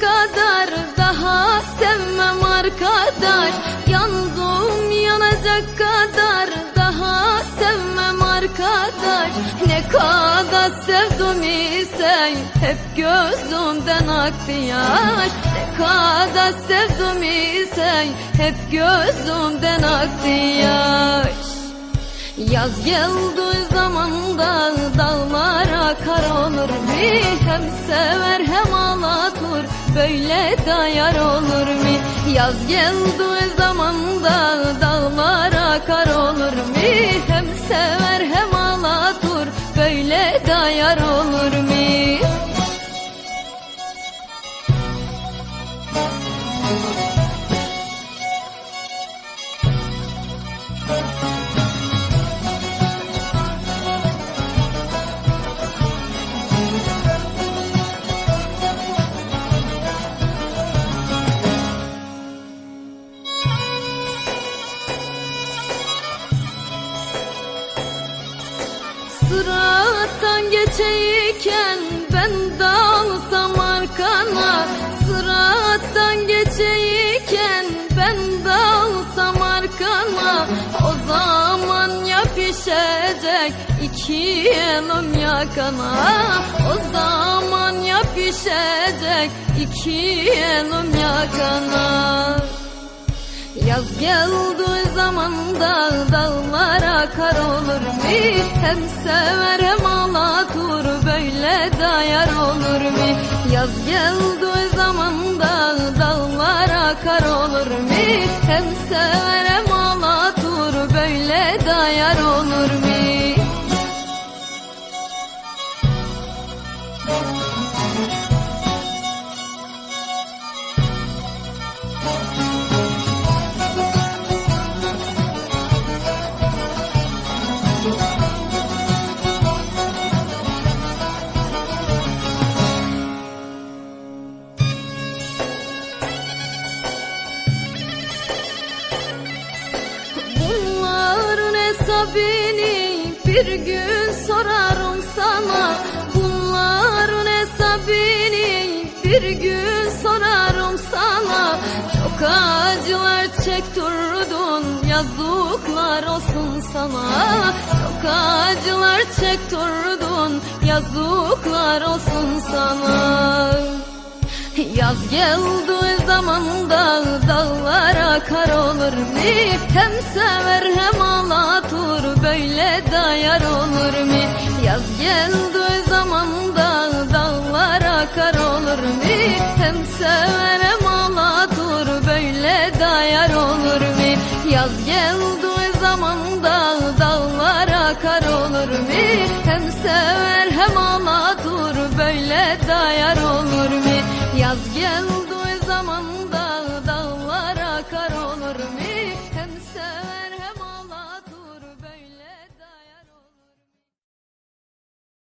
kadar daha sevmem arkadaş. Yandım yanacak kadar daha sevmem arkadaş. Ne kadar sevdim ise hep gözümden aktı yaş. Ne kadar sevdim ise hep gözümden aktı yaş. Yaz geldiği zaman da dağlara kar olur. Mi? Hem sever hem ağlatır böyle dayar olur mu? Yaz geldiği zaman da dağlara kar olur mu? Hem sever Sırattan geçeyken ben dalsam arkana. Sırattan geçeyken ben dalsam arkana. O zaman yapışacak iki elim yakana. O zaman yapışacak iki elim yakana Yaz geldiği zaman da dağlara kar olur mu? Hem sever hem ağlatır böyle dayar olur mu? Yaz geldiği zaman da dağlara kar olur mu? Hem sever hem hesabını bir gün sorarım sana. Bunların hesabını bir gün sorarım sana. Çok acılar çekturdun yazıklar olsun sana. Çok acılar çekturdun yazıklar olsun sana. Yaz geldiği zaman da dağlara kar olur mu? Hem sever hem ağlatır böyle dayar olur mu? Yaz geldiği zaman da dağlar akar olur mu? Hem sever hem ağlatır böyle dayar olur mu? Yaz geldiği zaman da dağlar akar olur mu? Hem sever hem ağlatır böyle dayar olur mu? Yaz geldiği zaman da dağlar akar olur mu? Hem sever